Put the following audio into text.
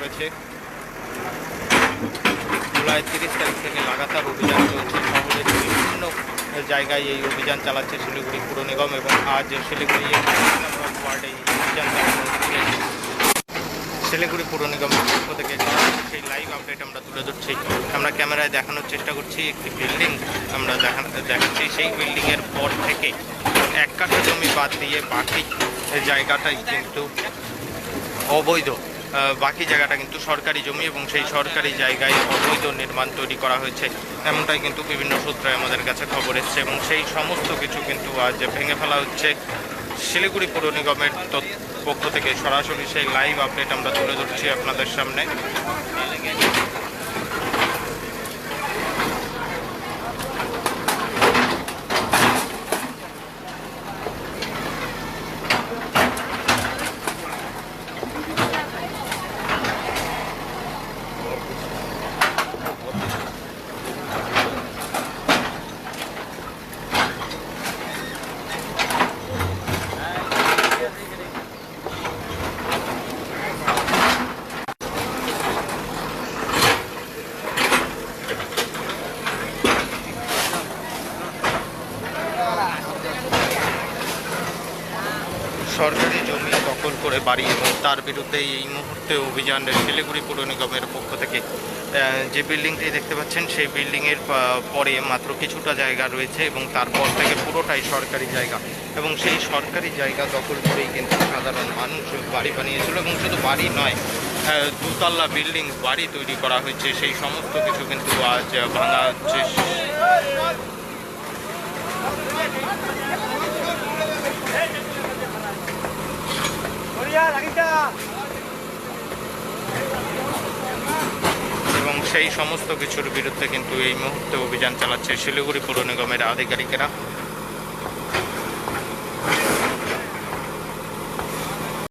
করেছে। জুলাই তিরিশ তারিখ থেকে লাগাতার অভিযান চলছে। শহরের বিভিন্ন জায়গায় এই অভিযান চালাচ্ছে শিলিগুড়ি পুর নিগম এবং আজ শিলিগুড়ি ওয়ার্ডে এই অভিযান শিলিগুড়ি পুর নিগমের পক্ষ থেকে সেই লাইভ আপডেট আমরা তুলে ধরছি। আমরা ক্যামেরায় দেখানোর চেষ্টা করছি। একটি বিল্ডিং আমরা দেখানো দেখাচ্ছি। সেই বিল্ডিংয়ের পর থেকে এক কাঠা জমি বাদ দিয়ে বাকি জায়গাটাই কিন্তু অবৈধ। বাকি জায়গাটা কিন্তু সরকারি জমি এবং সেই সরকারি জায়গায় অবৈধ নির্মাণ তৈরি করা হয়েছে। এমনটাই কিন্তু বিভিন্ন সূত্রে আমাদের কাছে খবর এসছে এবং সেই সমস্ত কিছু কিন্তু আজ ভেঙে ফেলা হচ্ছে। শিলিগুড়ি পৌর নিগমের পক্ষ থেকে সরাসরি সেই লাইভ আপডেট আমরা তুলে ধরছি আপনাদের সামনে। সরকারি জমি দখল করে বাড়ি এবং তার বিরুদ্ধে এই মুহূর্তে অভিযান শিলিগুড়ি পৌর নিগমের পক্ষ থেকে যে বিল্ডিংটি দেখতে পাচ্ছেন সেই বিল্ডিংয়ের পরে মাত্র কিছুটা জায়গা রয়েছে এবং তারপর থেকে পুরোটাই সরকারি জায়গা এবং সেই সরকারি জায়গা দখল করেই কিন্তু সাধারণ মানুষ বাড়ি বানিয়েছিল এবং শুধু বাড়ি নয় দুতলা বিল্ডিং বাড়ি তৈরি করা হয়েছে। সেই সমস্ত কিছু কিন্তু আজ ভাঙা হচ্ছে। এবং সেই সমস্ত কিছুর বিরুদ্ধে কিন্তু এই মুহূর্তে অভিযান চালাচ্ছে শিলিগুড়ি পৌর নিগমের আধিকারিকেরা।